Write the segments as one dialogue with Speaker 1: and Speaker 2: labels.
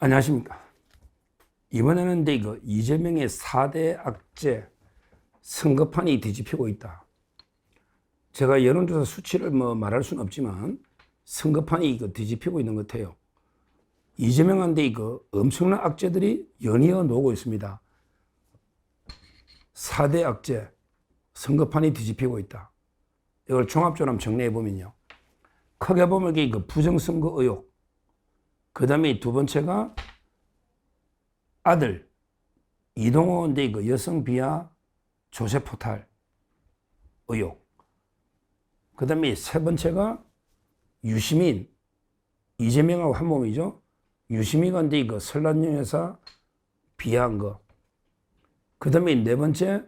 Speaker 1: 안녕하십니까. 이번에는 이거 이재명의 4대 악재 선거판이 뒤집히고 있다. 제가 여론조사 수치를 뭐 말할 수는 없지만 선거판이 이거 뒤집히고 있는 것 같아요. 이재명한테 이거 엄청난 악재들이 연이어 놓고 있습니다. 4대 악재 선거판이 뒤집히고 있다. 이걸 종합적으로 정리해 보면요. 크게 보면 그 부정선거 의혹, 그 다음에 두 번째가 아들 이동호인데 그 여성 비하 조세 포탈 의혹. 그 다음에 세 번째가 유시민 이재명하고 한 몸이죠. 유시민가 인데 그 설란영 회사 비하한 거. 그 다음에 네 번째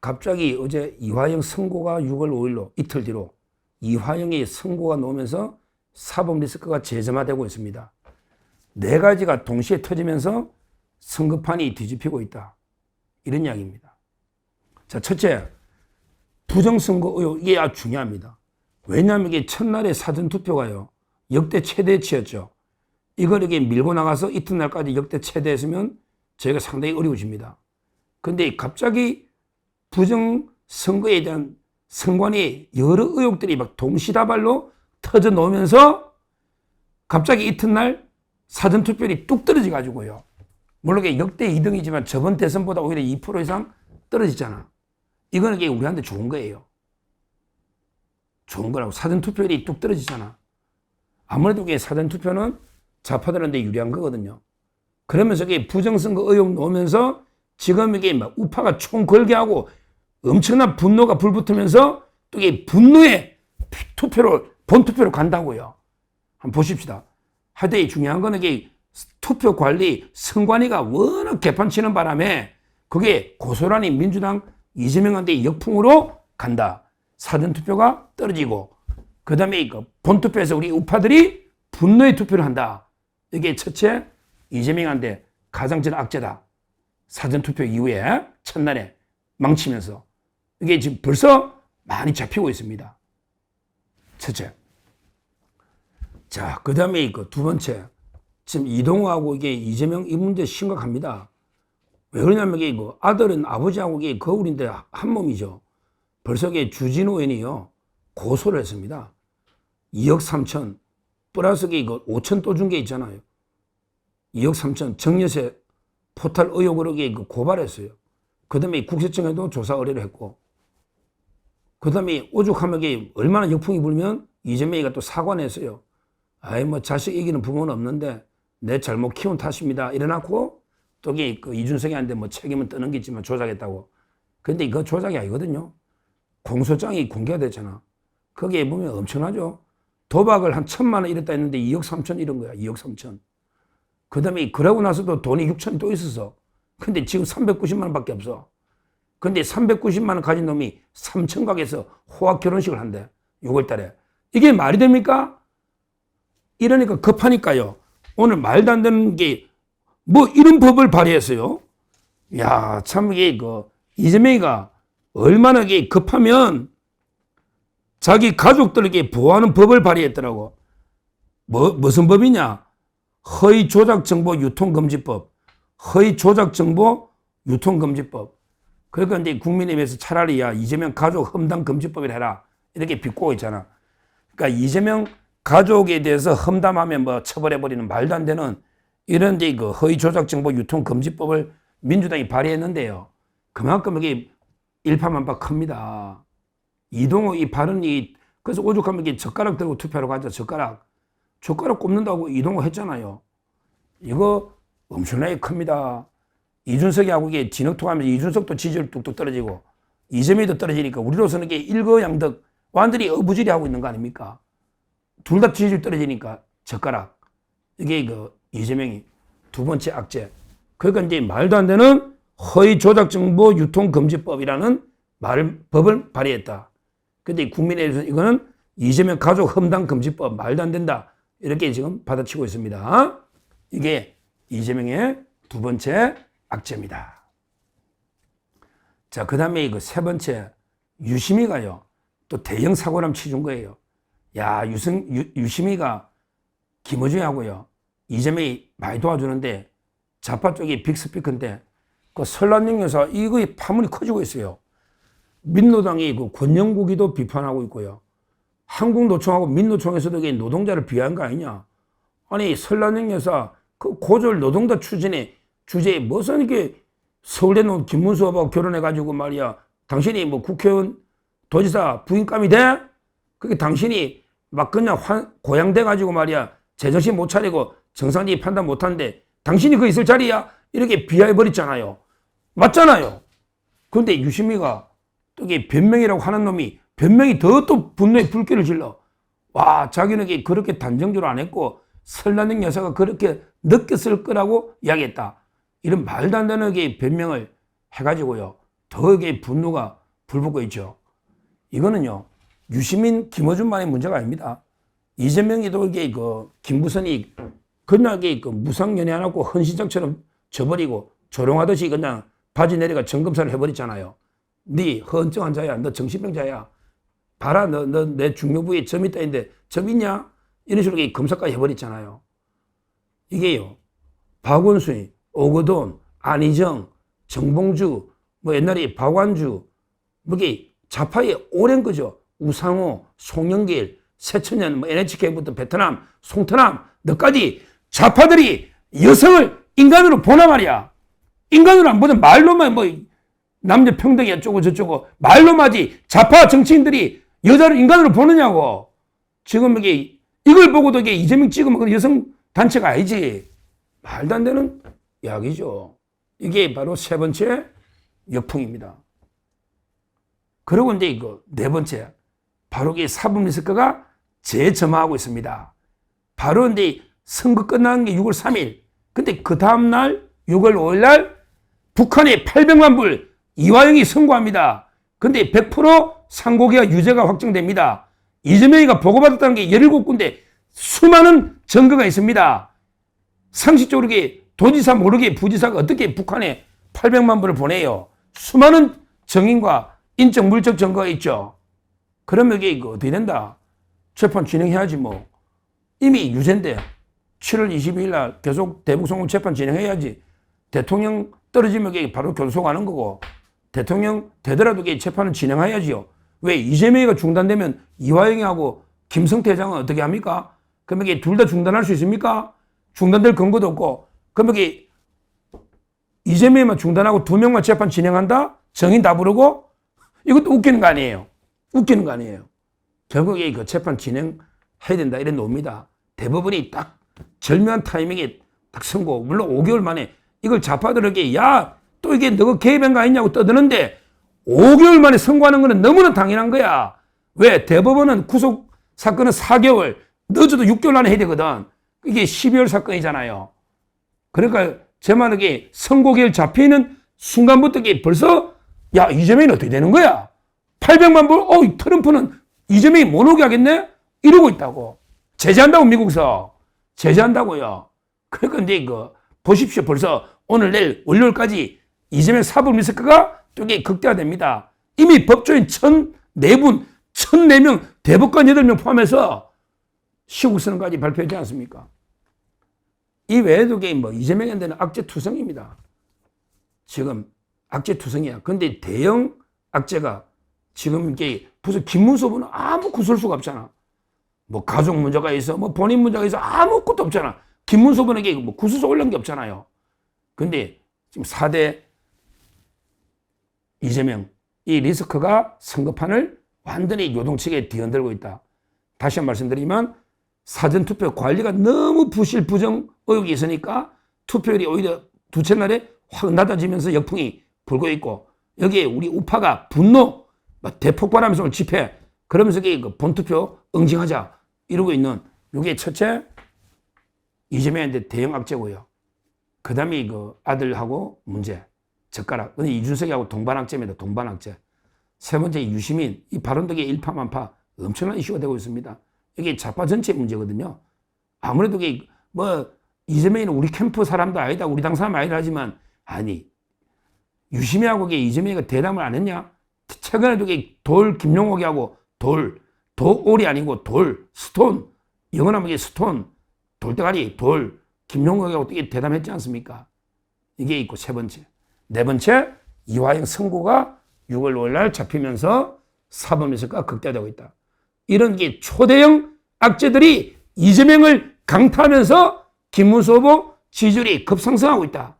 Speaker 1: 갑자기 어제 이화영 선고가 6월 5일로 이틀 뒤로 이화영의 선고가 나오면서 사법 리스크가 재점화되고 있습니다. 네 가지가 동시에 터지면서 선거판이 뒤집히고 있다. 이런 이야기입니다. 자, 첫째, 부정선거 의혹, 이게 아주 중요합니다. 왜냐하면 이게 첫날에 사전투표가요, 역대 최대치였죠. 이걸 이렇게 밀고 나가서 이튿날까지 역대 최대했으면 저희가 상당히 어려워집니다. 근데 갑자기 부정선거에 대한 선관위 여러 의혹들이 막 동시다발로 터져 나오면서 갑자기 이튿날 사전투표율이 뚝 떨어져 가지고요. 물론 역대 2등이지만 저번 대선보다 오히려 2% 이상 떨어지잖아. 이거는 이게 우리한테 좋은 거예요. 좋은 거라고. 사전투표율이 뚝 떨어지잖아. 아무래도 이게 사전투표는 좌파들한테 유리한 거거든요. 그러면서 이게 부정선거 의혹 나오면서 지금 이게 막 우파가 총 걸게 하고 엄청난 분노가 불붙으면서 또 이게 분노에 투표로, 본투표로 간다고요. 한번 보십시다. 하여튼 중요한 거는 이게 투표 관리 선관위가 워낙 개판 치는 바람에 그게 고스란히 민주당 이재명한테 역풍으로 간다. 사전투표가 떨어지고 그 다음에 본투표에서 우리 우파들이 분노의 투표를 한다. 이게 첫째 이재명한테 가장 큰 악재다. 사전투표 이후에 첫날에 망치면서 이게 지금 벌써 많이 잡히고 있습니다. 첫째. 자, 그 다음에 그두 번째. 지금 이동호하고 이게 이재명 이 문제 심각합니다. 왜 그러냐면 이게 그 아들은 아버지하고 이게 거울인데 한 몸이죠. 벌써 이게 주진우 의원이요. 고소를 했습니다. 2억 3천 플러스 그 5천 또 준 게 있잖아요. 2억 3천 정여세 포탈 의혹으로 그 고발했어요. 그 다음에 국세청에도 조사 의뢰를 했고 그 다음에 오죽하면 얼마나 역풍이 불면 이재명이가 또 사과냈어요. 아이 뭐 자식 이기는 부모는 없는데 내 잘못 키운 탓입니다. 이래놓고 또그 이준석이한테 뭐 책임은 있지만 조작했다고. 근데 이거 조작이 아니거든요. 공소장이 공개가 됐잖아. 거기에 보면 엄청나죠. 도박을 한 천만 원 이랬다 했는데 2억 3천 이런 거야. 2억 3천. 그 다음에 그러고 나서도 돈이 6천이 또 있었어. 근데 지금 390만 원밖에 없어. 근데 390만 원 가진 놈이 3천 각에서 호화 결혼식을 한대. 6월 달에. 이게 말이 됩니까? 이러니까 급하니까요. 오늘 말도 안 되는 게 뭐 이런 법을 발의했어요. 야, 참 이게 그 이재명이가 얼마나 이게 급하면 자기 가족들에게 보호하는 법을 발의했더라고. 뭐 무슨 법이냐? 허위 조작 정보 유통 금지법. 허위 조작 정보 유통 금지법. 그러니까 이제 국민의힘에서 차라리 야 이재명 가족 험담 금지법을 해라 이렇게 비꼬고 있잖아. 그러니까 이재명 가족에 대해서 험담하면 뭐 처벌해버리는 말도 안 되는 이런 이제 그 허위 조작 정보 유통 금지법을 민주당이 발의했는데요. 그만큼 이게 일파만파 큽니다. 이동호 이 발언이 그래서 오죽하면 이게 젓가락 들고 투표하러 가자 젓가락 젓가락 꼽는다고 이동호 했잖아요. 이거 엄청나게 큽니다. 이준석이하고 이게 진흙통하면서 이준석도 지지율 뚝뚝 떨어지고 이재명도 떨어지니까 우리로서는 이게 일거양득 완전히 어부지리 하고 있는 거 아닙니까? 둘 다 지지율 떨어지니까 젓가락 이게 그 이재명이 두 번째 악재. 그러니까 이제 말도 안 되는 허위 조작 정보 유통 금지법이라는 말 법을 발의했다. 근데 국민의힘에서 이거는 이재명 가족 험담 금지법 말도 안 된다. 이렇게 지금 받아치고 있습니다. 이게 이재명의 두 번째 악재입니다. 자, 그 다음에 그세 번째, 유심이가요, 또 대형 사고람 치준 거예요. 야, 유승, 유, 유심이가 김어준하고요, 이재명이 많이 도와주는데 좌파 쪽이 빅스피커인데 그 설란영 여사 이거의 파문이 커지고 있어요. 민노당이 그 권영국이도 비판하고 있고요. 한국노총하고 민노총에서도 이게 노동자를 비하한 거 아니냐. 아니 설란영 여사 그 고졸 노동자 추진의 주제에 무슨 이게 서울대 놓은 김문수하고 결혼해가지고 말이야. 당신이 뭐 국회의원 도지사 부인감이 돼? 그게 당신이 막 그냥 환, 고향돼가지고 말이야. 제정신 못 차리고 정상적인 판단 못 하는데 당신이 그 있을 자리야? 이렇게 비하해버렸잖아요. 맞잖아요. 그런데 유시미가 또 이게 변명이라고 하는 놈이 변명이 더 또 분노의 불길을 질러. 와, 자기는 그렇게 단정적으로 안 했고 설나는 여사가 그렇게 느꼈을 거라고 이야기했다. 이런 말도 안 되는 게 변명을 해가지고요. 더 이게 분노가 불붙고 있죠. 이거는요, 유시민, 김어준만의 문제가 아닙니다. 이재명이도 이게 그 김부선이 그날게 그 무상연애 안 하고 헌신장처럼 져버리고 조롱하듯이 그냥 바지 내려가 점검사를 해버렸잖아요. 네 허언증 환자야, 너 정신병자야. 봐라, 너 너 내 중요 부위에 점 있다 했는데 점 있냐? 이런 식으로 검사까지 해버렸잖아요. 이게요, 박원순이, 오거돈, 안희정, 정봉주, 뭐 옛날에 박완주, 뭐 이게 좌파의 오랜 거죠. 우상호, 송영길, 새천년, 뭐 NHK부터 베트남, 송트남, 너까지 좌파들이 여성을 인간으로 보나 말이야. 인간으로 안 보자 말로만 뭐 남녀 평등이 어쩌고 저쩌고 말로마지 좌파 정치인들이 여자를 인간으로 보느냐고. 지금 이게 이걸 보고도 이게 이재명 찍으면 그 여성 단체가 아니지. 말도 안 되는 이야기죠. 이게 바로 세 번째 역풍입니다. 그리고 이제 이거 네 번째 바로 이 사법 리스크가 재점화하고 있습니다. 바로 이제 선거 끝나는 게 6월 3일. 근데 그 다음날 6월 5일 날 북한에 800만 불 이화영이 선고합니다. 근데 100% 상고기가 유죄가 확정됩니다. 이재명이가 보고받았다는 게 17군데 수많은 증거가 있습니다. 상식적으로 도지사 모르게 부지사가 어떻게 북한에 800만 불을 보내요. 수많은 정인과 인적 물적 증거가 있죠. 그러면 이게 이거 어떻게 된다? 재판 진행해야지 뭐. 이미 유죄인데 7월 22일 날 계속 대북송금 재판 진행해야지. 대통령 떨어지면 이게 바로 교도소가는 거고 대통령 되더라도 이게 재판을 진행해야지요. 왜 이재명이가 중단되면 이화영이하고 김성태 회장은 어떻게 합니까? 그러면 이게 둘 다 중단할 수 있습니까? 중단될 근거도 없고 그러면 이게 이재명만 중단하고 두 명만 재판 진행한다? 정인 다 부르고? 이것도 웃기는 거 아니에요. 웃기는 거 아니에요. 결국에 그 재판 진행해야 된다 이런 놈입니다. 대법원이 딱 절묘한 타이밍에 딱 선고. 물론 5개월 만에 이걸 좌파들에게 야, 또 이게 너가 개입한 거 아니냐고 떠드는데 5개월 만에 선고하는 거는 너무나 당연한 거야. 왜? 대법원은 구속 사건은 4개월, 늦어도 6개월 안에 해야 되거든. 이게 12월 사건이잖아요. 그러니까 제 말은 선고기일 잡히는 순간부터 벌써 야, 이재명이 어떻게 되는 거야? 800만 불? 어, 트럼프는 이재명이 못 오게 하겠네? 이러고 있다고. 제재한다고, 미국에서. 제재한다고요. 그러니까 그, 보십시오. 벌써 오늘, 내일, 월요일까지 이재명 사법 리스크가 이게 극대화됩니다. 이미 법조인 1,004분, 1,004명, 대법관 8명 포함해서 시국 선언까지 발표했지 않습니까? 이 외에도 뭐 이재명한테는 악재투성입니다. 지금 악재투성이야. 근데 대형 악재가 지금 이게 무슨 김문수 후보는 아무 구설수가 없잖아. 뭐 가족 문제가 있어, 뭐 본인 문제가 있어 아무것도 없잖아. 김문수 후보에게 뭐 구설수 올린 게 없잖아요. 근데 지금 4대 이재명 이 리스크가 선거판을 완전히 요동치게 뒤흔들고 있다. 다시 한번 말씀드리면 사전투표 관리가 너무 부실 부정 의혹이 있으니까 투표율이 오히려 두째 날에 확 낮아지면서 역풍이 불고 있고 여기에 우리 우파가 분노 대폭발하면서 오늘 집회 그러면서 그 본투표 응징하자 이러고 있는 이게 첫째 이재명한테 대형 악재고요. 그 다음에 그 아들하고 문제 젓가락. 근데 이준석이하고 동반악재입니다. 동반악재. 세 번째 유시민 이 발언덕에 일파만파 엄청난 이슈가 되고 있습니다. 이게 좌파 전체 문제거든요. 아무래도 이게 뭐 이재명이는 우리 캠프 사람도 아니다. 우리 당 사람 아니다 하지만 아니 유시민하고 이재명이가 대담을 안 했냐? 최근에도 돌 김용옥이하고 돌 돌이 아니고 돌 스톤 영어나면 이게 스톤 돌대가리 돌 김용국이 어떻게 대담했지 않습니까? 이게 있고 세 번째. 네 번째, 이화영 선고가 6월 5일 날 잡히면서 사법에서가 극대화되고 있다. 이런 게 초대형 악재들이 이재명을 강타하면서 김문수 후보 지지율이 급상승하고 있다.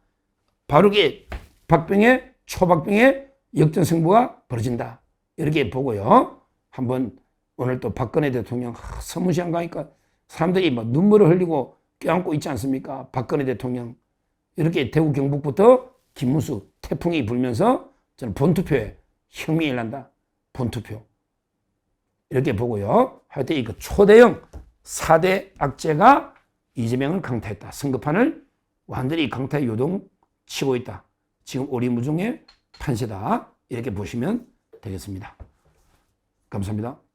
Speaker 1: 바로 이게 박병의 초박병의 역전 승부가 벌어진다. 이렇게 보고요. 한번 오늘 또 박근혜 대통령 하, 서무시한 가니까 사람들이 막 눈물을 흘리고 껴안고 있지 않습니까? 박근혜 대통령 이렇게 대구 경북부터 김문수 태풍이 불면서 저는 본투표에 혁명이 일난다. 본투표. 이렇게 보고요. 하여튼 이그 초대형 4대 악재가 이재명을 강타했다. 선거판을 완전히 강타 요동 치고 있다. 지금 오리무중의 판세다. 이렇게 보시면 되겠습니다. 감사합니다.